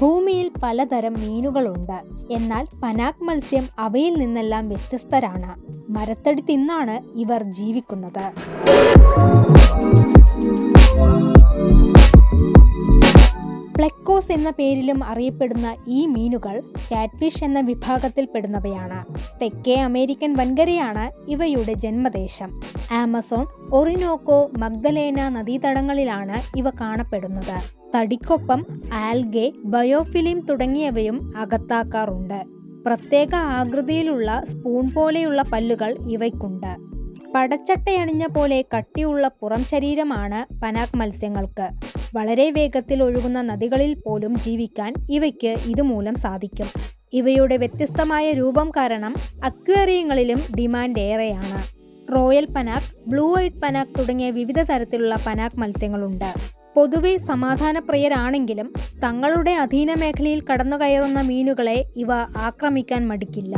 ഭൂമിയിൽ പലതരം മീനുകളുണ്ട്. എന്നാൽ പനാക് മത്സ്യം അവയിൽ നിന്നെല്ലാം വ്യത്യസ്തരാണ്. മരത്തടി തിന്നാണ് ഇവർ ജീവിക്കുന്നത്. എന്ന പേരിലും അറിയപ്പെടുന്ന ഈ മീനുകൾ കാറ്റ്ഫിഷ് എന്ന വിഭാഗത്തിൽപ്പെടുന്നവയാണ് തെക്കേ അമേരിക്കൻ വൻകരയാണ് ഇവയുടെ ജന്മദേശം. ആമസോൺ ഒറിനോക്കോ മഗ്ദലേന നദീതടങ്ങളിലാണ് ഇവ കാണപ്പെടുന്നത്. തടിക്കൊപ്പം ആൽഗെ ബയോഫിലിം തുടങ്ങിയവയും അകത്താക്കാറുണ്ട്. പ്രത്യേക ആകൃതിയിലുള്ള സ്പൂൺ പോലെയുള്ള പല്ലുകൾ ഇവയ്ക്കുണ്ട്. പടച്ചട്ടയണിഞ്ഞ പോലെ കട്ടിയുള്ള പുറം ശരീരമാണ് പനാക് മത്സ്യങ്ങൾക്ക്. വളരെ വേഗത്തിൽ ഒഴുകുന്ന നദികളിൽ പോലും ജീവിക്കാൻ ഇവയ്ക്ക് ഇതുമൂലം സാധിക്കും. ഇവയുടെ വ്യത്യസ്തമായ രൂപം കാരണം അക്വേറിയങ്ങളിലും ഡിമാൻഡ് ഏറെയാണ്. Royal panaque blue white panaque തുടങ്ങിയ വിവിധ തരത്തിലുള്ള പനാക് മത്സ്യങ്ങളുണ്ട്. പൊതുവെ സമാധാനപ്രിയരാണെങ്കിലും തങ്ങളുടെ അധീന മേഖലയിൽ കടന്നുകയറുന്ന മീനുകളെ ഇവ ആക്രമിക്കാൻ മടിക്കില്ല.